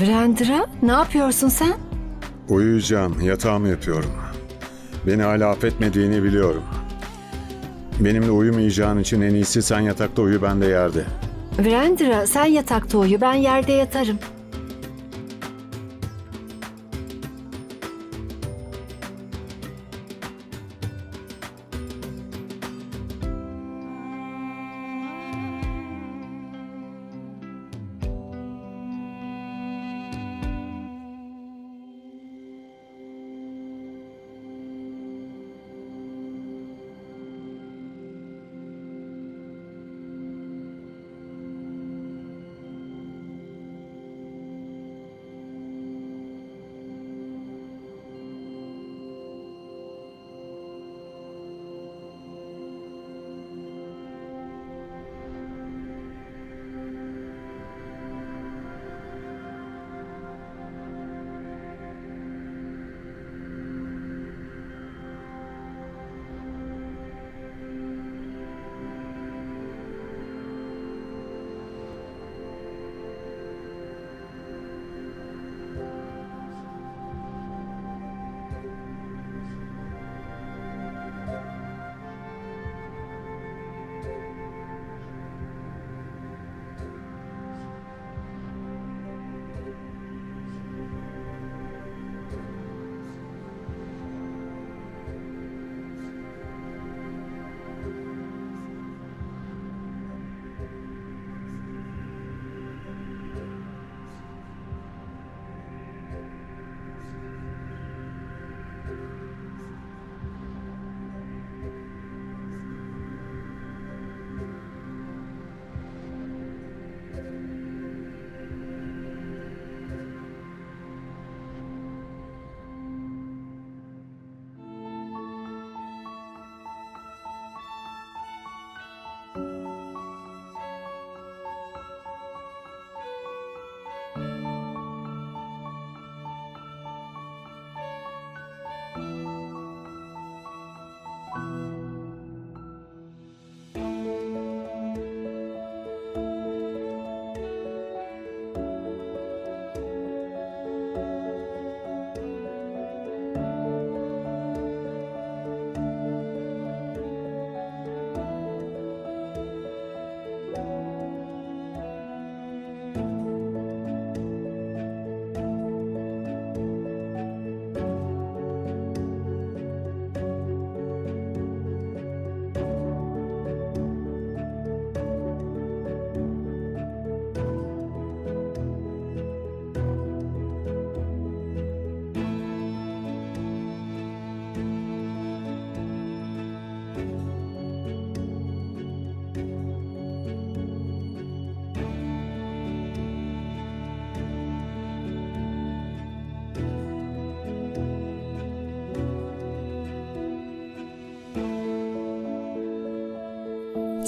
Virendra ne yapıyorsun sen? Uyuyacağım, yatağımı yapıyorum. Beni hala affetmediğini biliyorum. Benimle uyumayacağın için en iyisi sen yatakta uyu ben de yerde. Virendra sen yatakta uyu ben yerde yatarım.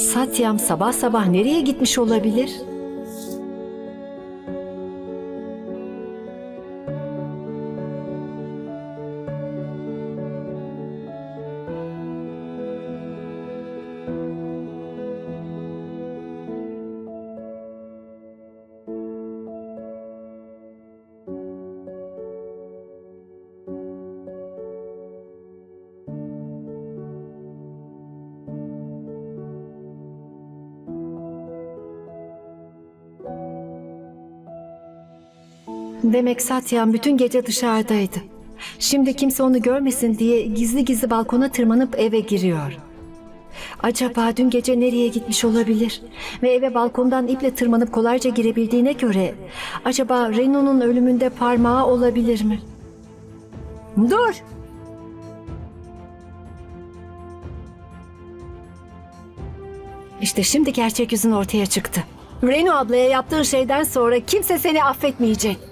Satyam sabah sabah nereye gitmiş olabilir? Demek Satyam bütün gece dışarıdaydı. Şimdi kimse onu görmesin diye gizli gizli balkona tırmanıp eve giriyor. Acaba dün gece nereye gitmiş olabilir? Ve eve balkondan iple tırmanıp kolayca girebildiğine göre acaba Reno'nun ölümünde parmağı olabilir mi? Dur! İşte şimdi gerçek yüzün ortaya çıktı. Reno ablaya yaptığın şeyden sonra kimse seni affetmeyecek.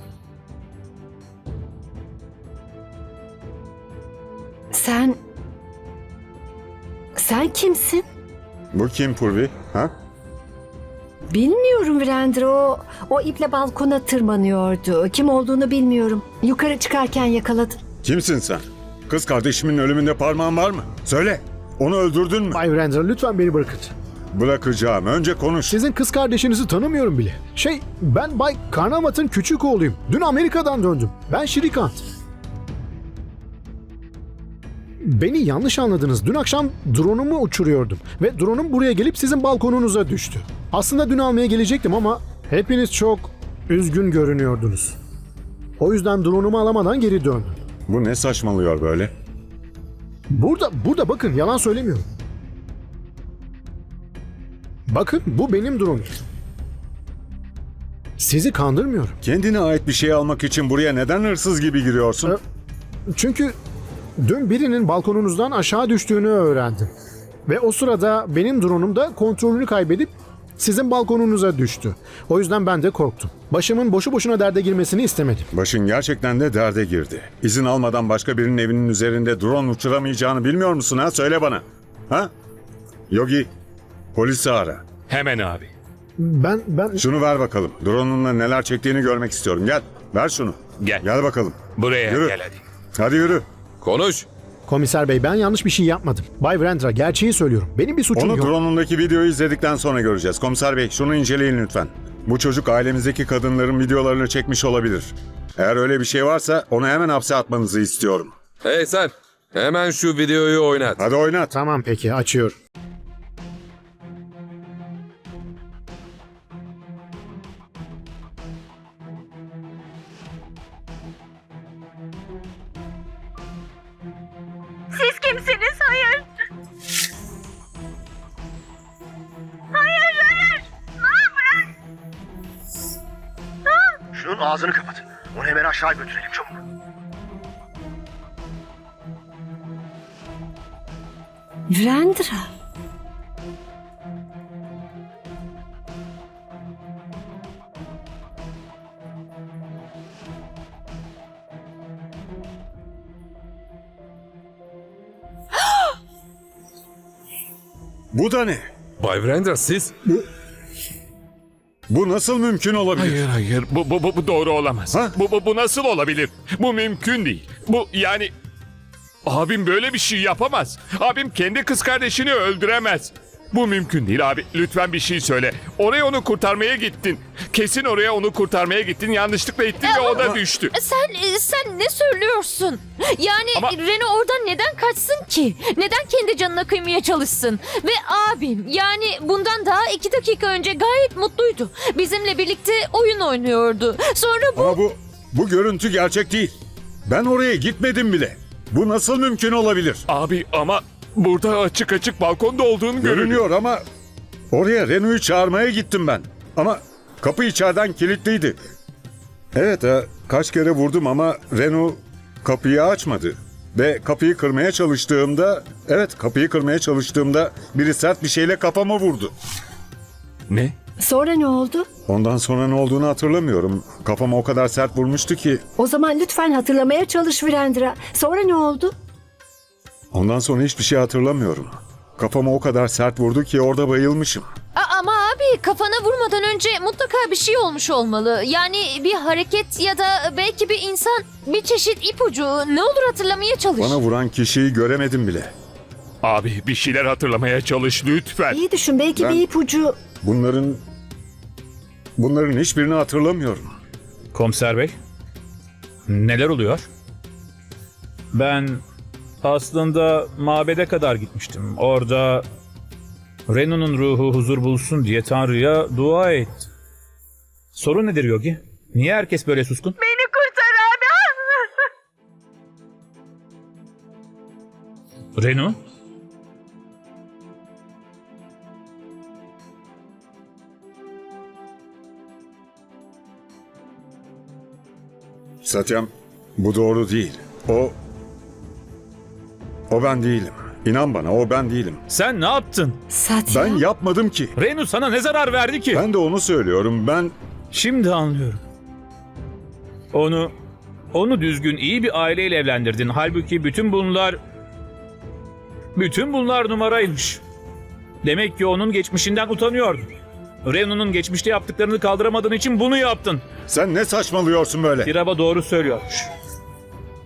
Sen... Sen kimsin? Bu kim Purvi? Ha? Bilmiyorum Virendra. O, o iple balkona tırmanıyordu. Kim olduğunu bilmiyorum. Yukarı çıkarken yakaladım. Kimsin sen? Kız kardeşimin ölümünde parmağın var mı? Söyle. Onu öldürdün mü? Bay Virendra lütfen beni bırakın. Bırakacağım. Önce konuş. Sizin kız kardeşinizi tanımıyorum bile. Şey, ben Bay Karnamat'ın küçük oğluyum. Dün Amerika'dan döndüm. Ben Şirikant. Beni yanlış anladınız. Dün akşam dronumu uçuruyordum. Ve dronum buraya gelip sizin balkonunuza düştü. Aslında dün almaya gelecektim ama hepiniz çok üzgün görünüyordunuz. O yüzden dronumu alamadan geri döndüm. Bu ne saçmalıyor böyle? Burada, burada bakın yalan söylemiyorum. Bakın bu benim dronum. Sizi kandırmıyorum. Kendine ait bir şey almak için buraya neden hırsız gibi giriyorsun? Ö- Çünkü dün birinin balkonunuzdan aşağı düştüğünü öğrendim. Ve o sırada benim drone'um da kontrolünü kaybedip sizin balkonunuza düştü. O yüzden ben de korktum. Başımın boşu boşuna derde girmesini istemedim. Başın gerçekten de derde girdi. İzin almadan başka birinin evinin üzerinde drone uçuramayacağını bilmiyor musun ha? Söyle bana. Ha? Yogi, polisi ara. Hemen abi. Ben ben Şunu ver bakalım. Drone'unla neler çektiğini görmek istiyorum. Gel, ver şunu. Gel. Gel bakalım. Buraya Yürü. gel hadi. Hadi yürü. Konuş. komiser bey ben yanlış bir şey yapmadım. Bay Vrendra gerçeği söylüyorum. Benim bir suçum Onu yok. drone'undaki videoyu izledikten sonra göreceğiz. Komiser bey şunu inceleyin lütfen. Bu çocuk ailemizdeki kadınların videolarını çekmiş olabilir. Eğer öyle bir şey varsa onu hemen hapse atmanızı istiyorum. Hey sen, hemen şu videoyu oynat. Hadi oynat. Tamam peki açıyorum. Kimsiniz? Hayır. Hayır, hayır. Aa, bırak. Şunun ağzını kapatın. Onu hemen aşağı götürelim çabuk. Virendra. Bu da ne? Bay Vrendra siz... Bu nasıl mümkün olabilir? Hayır hayır bu, bu, bu, bu doğru olamaz. Ha? Bu, bu, bu nasıl olabilir? Bu mümkün değil. Bu yani... Abim böyle bir şey yapamaz. Abim kendi kız kardeşini öldüremez. Bu mümkün değil abi. Lütfen bir şey söyle. Oraya onu kurtarmaya gittin. Kesin oraya onu kurtarmaya gittin. Yanlışlıkla ittin ve o da düştü. Sen sen ne söylüyorsun? Yani Ama- Reno oradan neden kaçsın ki? Neden kendi canına kıymaya çalışsın? Ve abim yani bundan daha iki dakika önce gayet mutluydu. Bizimle birlikte oyun oynuyordu. Sonra bu Ama bu bu görüntü gerçek değil. Ben oraya gitmedim bile. Bu nasıl mümkün olabilir? Abi ama burada açık açık balkonda olduğunu görünüyor. Görünüyor ama oraya Renu'yu çağırmaya gittim ben. Ama kapı içeriden kilitliydi. Evet ha, kaç kere vurdum ama Renu kapıyı açmadı. Ve kapıyı kırmaya çalıştığımda, evet kapıyı kırmaya çalıştığımda biri sert bir şeyle kafama vurdu. Ne? Sonra ne oldu? Ondan sonra ne olduğunu hatırlamıyorum. Kafama o kadar sert vurmuştu ki O zaman lütfen hatırlamaya çalış Virendra. Sonra ne oldu? Ondan sonra hiçbir şey hatırlamıyorum. Kafama o kadar sert vurdu ki orada bayılmışım. A- ama abi kafana vurmadan önce mutlaka bir şey olmuş olmalı. Yani bir hareket ya da belki bir insan bir çeşit ipucu ne olur hatırlamaya çalış. Bana vuran kişiyi göremedim bile. Abi bir şeyler hatırlamaya çalış lütfen. İyi düşün belki Ben- bir ipucu. Bunların bunların hiçbirini hatırlamıyorum. Komiser bey, neler oluyor? Ben aslında mabede kadar gitmiştim. Orada Renu'nun ruhu huzur bulsun diye Tanrı'ya dua etti. Sorun nedir Yogi? Niye herkes böyle suskun? Beni kurtar abi. Renu? Satyam bu doğru değil. O o ben değilim. İnan bana o ben değilim. Sen ne yaptın? Satya. Ben yapmadım ki. Renu sana ne zarar verdi ki? Ben de onu söylüyorum. Ben Şimdi anlıyorum. Onu onu düzgün iyi bir aileyle evlendirdin. Halbuki bütün bunlar bütün bunlar numaraymış. Demek ki onun geçmişinden utanıyordun. Renu'nun geçmişte yaptıklarını kaldıramadığın için bunu yaptın. sen ne saçmalıyorsun böyle? Tiraba doğru söylüyormuş.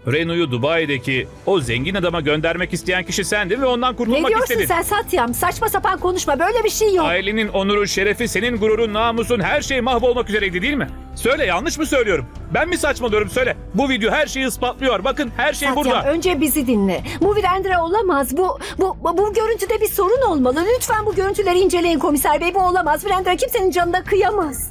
Renu'yu Dubai'deki o zengin adama göndermek isteyen kişi sendin ve ondan Ne kurtulmak diyorsun istedin. sen Satyam? Saçma sapan konuşma. Böyle bir şey yok. Ailenin onuru, şerefi, senin gururun, namusun her şey mahvolmak üzereydi değil mi? Söyle yanlış mı söylüyorum? Ben mi saçmalıyorum söyle. Bu video her şeyi ispatlıyor. Bakın her şey Satyam burada. önce bizi dinle. Bu Virendra olamaz. Bu, bu, bu, bu görüntüde bir sorun olmalı. Lütfen bu görüntüleri inceleyin komiser bey. Bu olamaz. Virendra kimsenin canına kıyamaz.